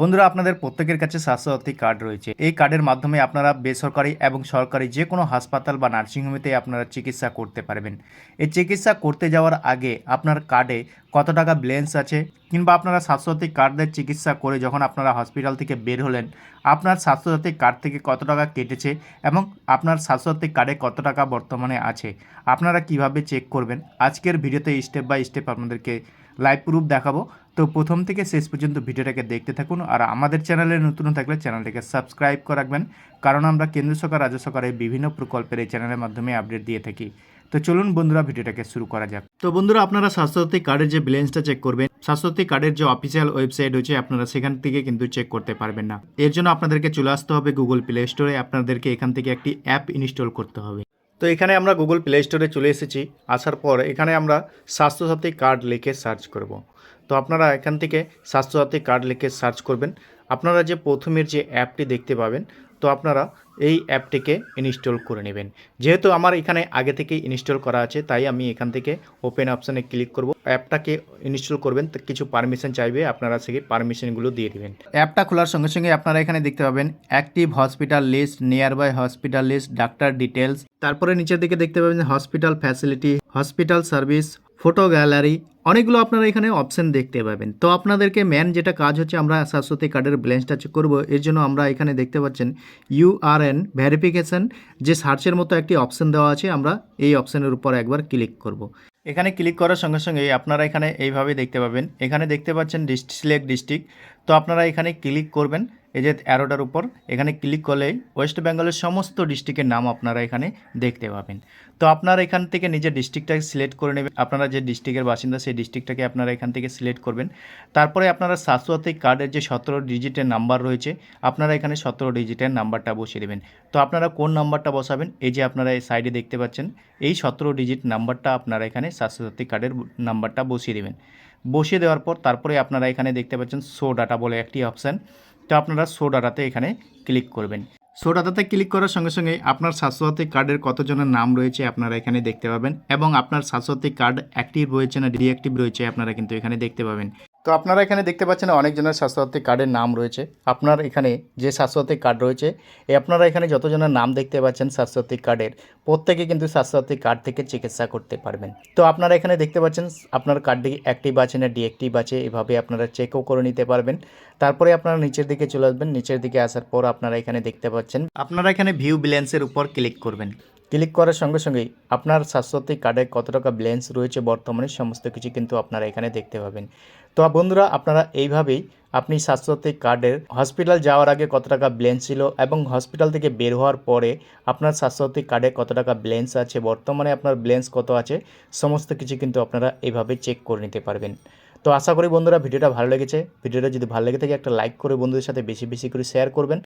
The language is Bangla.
বন্ধুরা, আপনাদের প্রত্যেকের কাছে স্বাস্থ্যসাথী কার্ড রয়েছে। এই কার্ডের মাধ্যমে আপনারা বেসরকারি এবং সরকারি যে কোনো হাসপাতাল বা নার্সিংহোমেতে আপনারা চিকিৎসা করতে পারবেন। এই চিকিৎসা করতে যাওয়ার আগে আপনার কার্ডে কত টাকা ব্যালেন্স আছে কিংবা আপনারা স্বাস্থ্যসাথী কার্ডের চিকিৎসা করে যখন আপনারা হসপিটাল থেকে বের হলেন, আপনার স্বাস্থ্যসাথী কার্ড থেকে কত টাকা কেটেছে এবং আপনার স্বাস্থ্যসাথী কার্ডে কত টাকা বর্তমানে আছে, আপনারা কীভাবে চেক করবেন? আজকের ভিডিওতে স্টেপ বাই স্টেপ আপনাদেরকে লাইভ প্রুফ দেখাবো। তো প্রথম থেকে শেষ পর্যন্ত ভিডিওটাকে দেখতে থাকুন আর আমাদের চ্যানেলে নতুন থাকলে চ্যানেলটিকে সাবস্ক্রাইব করে রাখবেন, কারণ আমরা কেন্দ্র সরকার, রাজ্য সরকারের বিভিন্ন প্রকল্পের এই চ্যানেলের মাধ্যমে আপডেট দিয়ে থাকি। তো চলুন বন্ধুরা, ভিডিওটাকে শুরু করা যাক। তো বন্ধুরা, আপনারা স্বাস্থ্যসাথী কার্ডের যে ব্যালেন্সটা চেক করবেন, স্বাস্থ্যসাথী কার্ডের যে অফিসিয়াল ওয়েবসাইট হচ্ছে আপনারা সেখান থেকে কিন্তু চেক করতে পারবেন না। এর জন্য আপনাদেরকে চলে আসতে হবে গুগল প্লে স্টোরে আপনাদেরকে এখান থেকে একটি অ্যাপ ইনস্টল করতে হবে। তো এখানে আমরা গুগল প্লে স্টোরে চলে এসেছি। আসার পর এখানে আমরা স্বাস্থ্যসাথী কার্ড লিখে সার্চ করব। তো আপনারা এখান থেকে স্বাস্থ্যসাথী কার্ড লিখে সার্চ করবেন। আপনারা যে প্রথমের যে অ্যাপটি দেখতে পাবেন, তো আপনারা এই অ্যাপটিকে ইনস্টল করে নেবেন। যেহেতু আমার এখানে আগে থেকে ইনস্টল করা আছে, তাই আমি এখান থেকে ওপেন অপশানে ক্লিক করব। অ্যাপটাকে ইনস্টল করবেন কিছু পারমিশন চাইবে, আপনারা সেই পারমিশনগুলো দিয়ে দিবেন। অ্যাপটা খোলার সঙ্গে সঙ্গে আপনারা এখানে দেখতে পাবেন active hospital list nearby hospital list doctor details তারপরে নিচের দিকে দেখতে পাবেন hospital facility hospital service photo gallery অনেকগুলো আপনারা এখানে অপশন দেখতে পাবেন। তো আপনাদেরকে ম্যান যেটা কাজ হচ্ছে, আমরা স্বাস্থ্যসাথী কার্ডের ব্যালেন্সটা চেক করব। এর জন্য আমরা এখানে দেখতে পাচ্ছেন ইউআরএন ভেরিফিকেশন যে সার্চের মতো একটি অপশন দেওয়া আছে, আমরা এই অপশনের উপর একবার ক্লিক করব। এখানে ক্লিক করার সঙ্গে সঙ্গে আপনারা এখানে এইভাবে দেখতে পাবেন। এখানে দেখতে পাচ্ছেন সিলেক্ট ডিস্ট্রিক্ট তো আপনারা এখানে ক্লিক করবেন, এই যে অ্যারোটার উপর, এখানে ক্লিক করলেই ওয়েস্ট বেঙ্গলের সমস্ত ডিস্ট্রিক্টের নাম আপনারা এখানে দেখতে পাবেন। তো আপনারা এখান থেকে নিজের ডিস্ট্রিক্টটাকে সিলেক্ট করে নেবেন, আপনারা যে ডিস্ট্রিক্টের বাসিন্দা, সেই ডিস্ট্রিক্টটাকে আপনারা এখান থেকে সিলেক্ট করবেন। তারপরে আপনারা স্বাস্থ্যসাথী কার্ডের যে সতেরো ডিজিটের নাম্বার রয়েছে, আপনারা এখানে সতেরো ডিজিটের নাম্বারটা বসিয়ে দেবেন। তো আপনারা কোন নাম্বারটা বসাবেন, এই যে আপনারা এই সাইডে দেখতে পাচ্ছেন, এই সতেরো ডিজিট নাম্বারটা আপনারা এখানে স্বাস্থ্যসাথী কার্ডের নাম্বারটা বসিয়ে দেবেন। বসিয়ে দেওয়ার পর তারপরে আপনারা এখানে দেখতে পাচ্ছেন শো ডাটা বলে একটি অপশান। তো আপনারা শো ডাটাতে এখানে ক্লিক করবেন। সো ডাটাতে ক্লিক করার সঙ্গে সঙ্গে আপনার স্বাস্থ্যসাথী কার্ডের কতজনের নাম রয়েছে আপনারা এখানে দেখতে পাবেন এবং আপনার স্বাস্থ্যসাথী কার্ড অ্যাক্টিভ রয়েছে না ডিঅ্যাক্টিভ রয়েছে আপনারা কিন্তু এখানে দেখতে পাবেন। তো আপনারা এখানে দেখতে পাচ্ছেন অনেকজনের স্বাস্থ্যসাথী কার্ডের নাম রয়েছে। আপনার এখানে যে স্বাস্থ্যসাথী কার্ড রয়েছে এই আপনারা এখানে যতজনের নাম দেখতে পাচ্ছেন স্বাস্থ্যসাথী কার্ডের, প্রত্যেকে কিন্তু স্বাস্থ্যসাথী কার্ড থেকে চিকিৎসা করতে পারবেন। তো আপনারা এখানে দেখতে পাচ্ছেন আপনার কার্ডটি অ্যাক্টিভ আছে না ডিঅ্যাক্টিভ আছে, এভাবে আপনারা চেকও করে নিতে পারবেন। তারপরে আপনারা নিচের দিকে চলে আসবেন। নিচের দিকে আসার পর আপনারা এখানে দেখতে পাচ্ছেন আপনারা এখানে ভিউ ব্যালেন্সের উপর ক্লিক করবেন। ক্লিক করার সঙ্গে সঙ্গেই আপনার স্বাস্থ্যসাথী কার্ডে কত টাকা ব্যালেন্স রয়েছে বর্তমানে সমস্ত কিছু কিন্তু আপনারা এখানে দেখতে পাবেন। তো বন্ধুরা, আপনারা এইভাবেই আপনি স্বাস্থ্যসাথী কার্ডের হসপিটাল যাওয়ার আগে কত টাকা ব্যালেন্স ছিল এবং হসপিটাল থেকে বের হওয়ার পরে আপনার স্বাস্থ্যসাথী কার্ডে কত টাকা ব্যালেন্স আছে, বর্তমানে আপনার ব্যালেন্স কত আছে, সমস্ত কিছু কিন্তু আপনারা এইভাবে চেক করে নিতে পারবেন। তো আশা করি বন্ধুরা, ভিডিওটা ভালো লেগেছে। ভিডিওটা যদি ভালো লেগে থাকে, একটা লাইক করে বন্ধুদের সাথে বেশি বেশি করে শেয়ার করবেন।